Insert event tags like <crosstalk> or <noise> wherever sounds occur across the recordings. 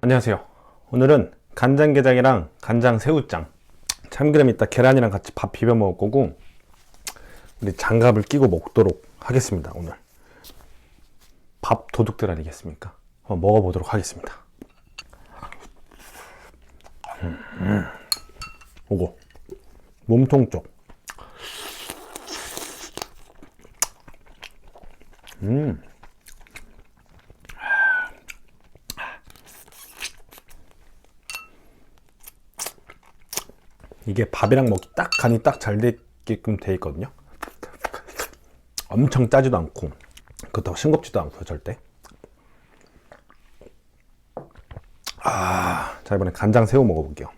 안녕하세요. 오늘은 간장게장이랑 간장 새우장, 참기름 이따 계란이랑 같이 밥 비벼 먹을 거고 우리 장갑을 끼고 먹도록 하겠습니다. 오늘 밥 도둑들 아니겠습니까? 한번 먹어보도록 하겠습니다. 음, 음. 오고 몸통 쪽. 음. 이게 밥이랑 먹기 딱 간이 딱 잘 되게끔 돼 있거든요. 엄청 짜지도 않고 그렇다고 싱겁지도 않고요 절대. 아, 자 이번에 간장 새우 먹어볼게요.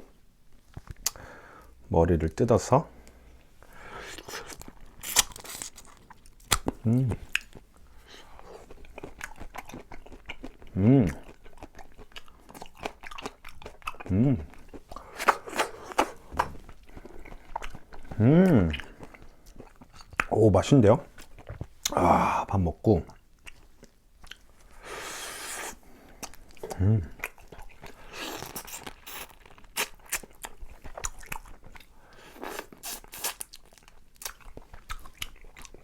머리를 뜯어서 음. 음. 음. 음. 오, 맛있는데요? 아, 밥 먹고. 음.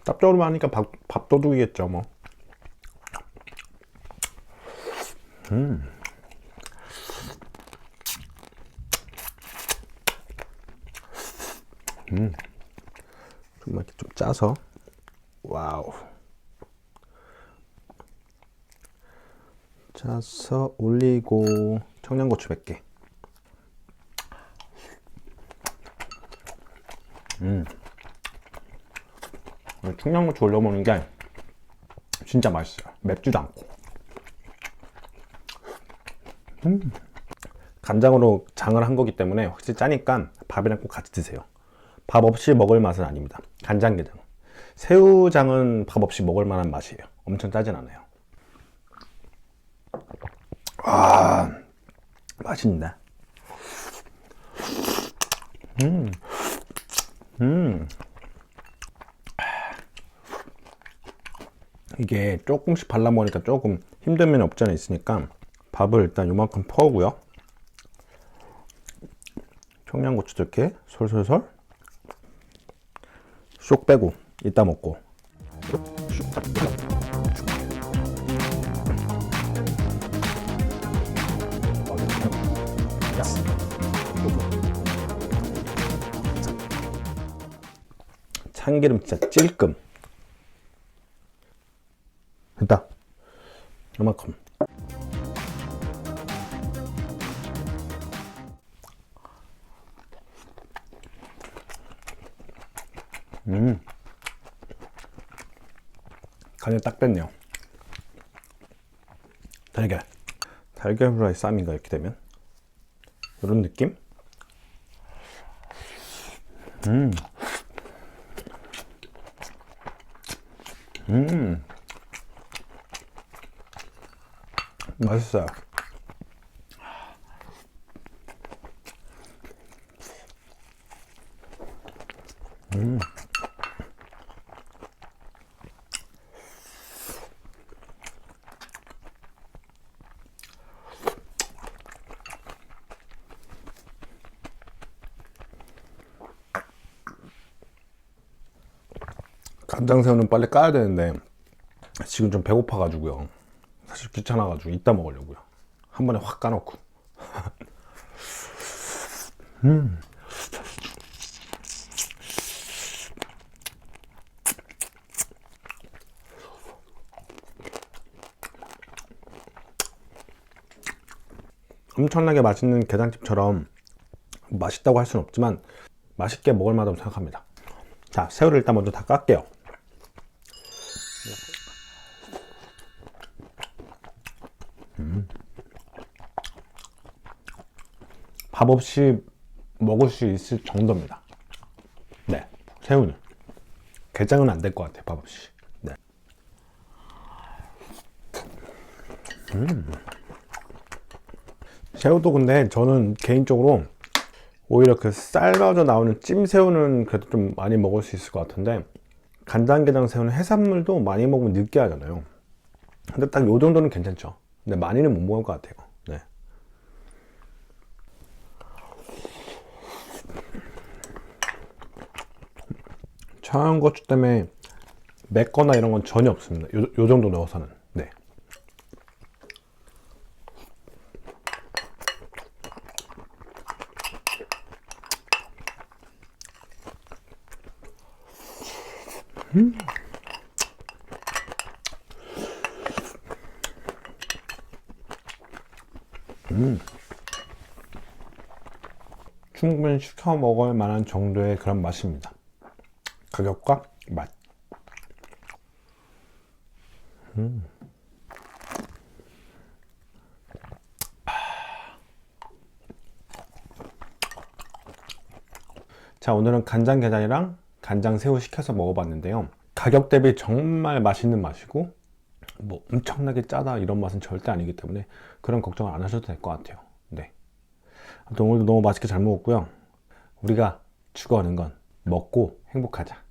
짭조름하니까 하니까 밥, 밥도둑이겠죠, 뭐. 음. 음. 좀 이렇게 좀 짜서 와우 짜서 올리고 청양고추 몇 개. 음. 청양고추 올려 먹는 게 진짜 맛있어요. 맵지도 않고. 음. 간장으로 장을 한 거기 때문에 확실히 짜니까 밥이랑 꼭 같이 드세요. 밥 없이 먹을 맛은 아닙니다. 간장게장. 새우장은 밥 없이 먹을 만한 맛이에요. 엄청 짜진 않아요. 아, 맛있는데. 음, 음. 이게 조금씩 발라 먹으니까 조금 힘든 면이 없잖아 있으니까 밥을 일단 요만큼 퍼오고요. 청양고추도 이렇게 솔솔솔 쏙 빼고 이따 먹고. 참기름 진짜 찔끔. 됐다. 요만큼 음. 간이 딱 뺐네요. 달걀. 달걀 후라이 쌈인가 이렇게 되면 이런 느낌? 음. 음. 맛있어요. 음. 간장새우는 빨리 까야 되는데 지금 좀 배고파가지고요. 사실 귀찮아가지고 이따 먹으려고요. 한 번에 확 까놓고. <laughs> 음. 엄청나게 맛있는 게장집처럼 맛있다고 할 수는 없지만 맛있게 먹을 만하다고 생각합니다. 자, 새우를 일단 먼저 다 깎게요. 밥 없이 먹을 수 있을 정도입니다. 네, 새우는. 게장은 안 될 것 같아요, 밥 없이. 네. 음. 새우도 근데 저는 개인적으로 오히려 그 삶아져 나오는 찜새우는 그래도 좀 많이 먹을 수 있을 것 같은데 간장게장 새우는 해산물도 많이 먹으면 느끼하잖아요 근데 딱 요 정도는 괜찮죠 근데 많이는 못 먹을 것 같아요 네. 청양고추 때문에 맵거나 이런 건 전혀 없습니다. 요, 요 정도 넣어서는. 네. 충분히 시켜 먹을 만한 정도의 그런 맛입니다. 가격과 맛. 음. 자, 오늘은 간장 게장이랑 간장 새우 시켜서 먹어봤는데요. 가격 대비 정말 맛있는 맛이고, 뭐 엄청나게 짜다 이런 맛은 절대 아니기 때문에 그런 걱정을 안 하셔도 될 것 같아요. 네. 아무튼 오늘도 너무 맛있게 잘 먹었고요. 우리가 추구하는 건 먹고 행복하자.